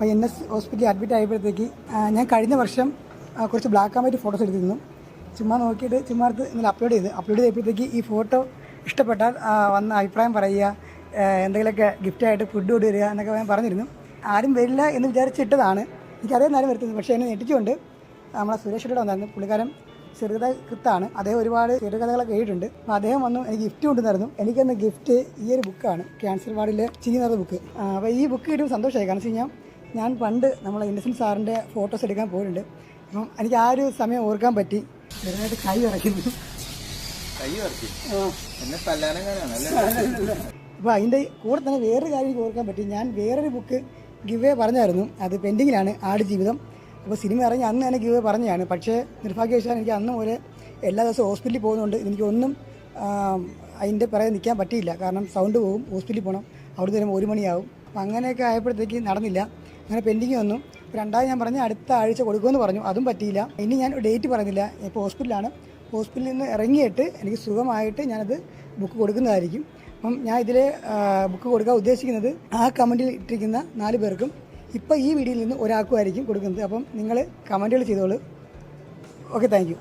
അപ്പോൾ N S ഹോസ്പിറ്റലിൽ admit ആയപ്പോഴത്തേക്ക് ഞാൻ കഴിഞ്ഞ വർഷം കുറച്ച് ബ്ലാക്ക് ആൻഡ് വൈറ്റ് ഫോട്ടോസ് എടുത്തിരുന്നു. ചുമ്മാ നോക്കിയിട്ട് ചുമ്മാ ഇന്നലെ അപ്ലോഡ് ചെയ്ത്. അപ്ലോഡ് ചെയ്തപ്പോഴത്തേക്ക് ഈ ഫോട്ടോ ഇഷ്ടപ്പെട്ടാൽ വന്ന അഭിപ്രായം പറയുക എന്തെങ്കിലുമൊക്കെ ഗിഫ്റ്റായിട്ട് ഫുഡ് കൊണ്ടുവരിക എന്നൊക്കെ ഞാൻ പറഞ്ഞിരുന്നു. ആരും വരില്ല എന്ന് വിചാരിച്ചിട്ടതാണ്. എനിക്കറിയാൻ നേരം വരുത്തുന്നത് പക്ഷേ എന്നെ ഞെട്ടിച്ചുകൊണ്ട് നമ്മളെ സുരേഷ് ഇവിടെ വന്നായിരുന്നു. പുള്ളിക്കാരൻ ചെറുകഥ കൃത്താണ്. അദ്ദേഹം ഒരുപാട് ചെറുകഥകളൊക്കെ എഴുതിയിട്ടുണ്ട്. അപ്പോൾ അദ്ദേഹം വന്നു എനിക്ക് ഗിഫ്റ്റ് കൊണ്ടുവന്നായിരുന്നു എനിക്കെന്ന ഗിഫ്റ്റ് ഈ ഒരു ബുക്കാണ് ക്യാൻസർ വാർഡിലെ ചെയ്യുന്ന ബുക്ക് അപ്പോൾ ഈ ബുക്ക് കിട്ടുമ്പോൾ സന്തോഷമായി. കാരണം വെച്ച് കഴിഞ്ഞാൽ ഞാൻ പണ്ട് നമ്മളെ ഇന്നസെന്റ് സാറിന്റെ ഫോട്ടോസ് എടുക്കാൻ പോയിട്ടുണ്ട്. അപ്പം എനിക്ക് ആ ഒരു സമയം ഓർക്കാൻ പറ്റി. ചെറുതായിട്ട് കൈ ഇറക്കുന്നു കൈ അപ്പോൾ അതിന്റെ കൂടെ തന്നെ വേറൊരു കാര്യം എനിക്ക് ഓർക്കാൻ പറ്റി. ഞാൻ വേറൊരു ബുക്ക് ഗിവേ പറഞ്ഞായിരുന്നു. അത് പെൻഡിങ്ങിലാണ് ആട് ജീവിതം. അപ്പോൾ സിനിമ ഇറങ്ങി അന്ന് തന്നെ ഗിവ് പറഞ്ഞതാണ്. പക്ഷേ നിർഭാഗ്യവശാൽ എനിക്ക് അന്ന് പോലെ എല്ലാ ദിവസവും ഹോസ്പിറ്റലിൽ പോകുന്നുണ്ട് എനിക്കൊന്നും അതിന്റെ പിറകെ നിൽക്കാൻ പറ്റിയില്ല. കാരണം സൗണ്ട് പോകും ഹോസ്പിറ്റലിൽ പോകണം അവിടെ വരുമ്പോൾ ഒരു മണിയാവും. അപ്പോൾ അങ്ങനെയൊക്കെ ആയപ്പോഴത്തേക്ക് നടന്നില്ല. അങ്ങനെ പെൻഡിങ് വന്നു. രണ്ടാമത് ഞാൻ പറഞ്ഞു അടുത്ത ആഴ്ച കൊടുക്കുമെന്ന് പറഞ്ഞു. അതും പറ്റിയില്ല. ഇനി ഞാൻ ഡേറ്റ് പറയുന്നില്ല ഇപ്പോൾ ഹോസ്പിറ്റലാണ് ഹോസ്പിറ്റലിൽ നിന്ന് ഇറങ്ങിയിട്ട് എനിക്ക് സുഖമായിട്ട് ഞാനത് ബുക്ക് കൊടുക്കുന്നതായിരിക്കും. അപ്പം ഞാൻ ഇതിൽ ബുക്ക് കൊടുക്കാൻ ഉദ്ദേശിക്കുന്നത് ആ കമന്റിൽ ഇട്ടിരിക്കുന്ന നാല് പേർക്കും ഇപ്പോൾ ഈ വീഡിയോയിൽ നിന്ന് ഒരാൾക്കുമായിരിക്കും കൊടുക്കുന്നത്. അപ്പം നിങ്ങൾ കമന്റുകൾ ചെയ്തോളൂ. Okay thank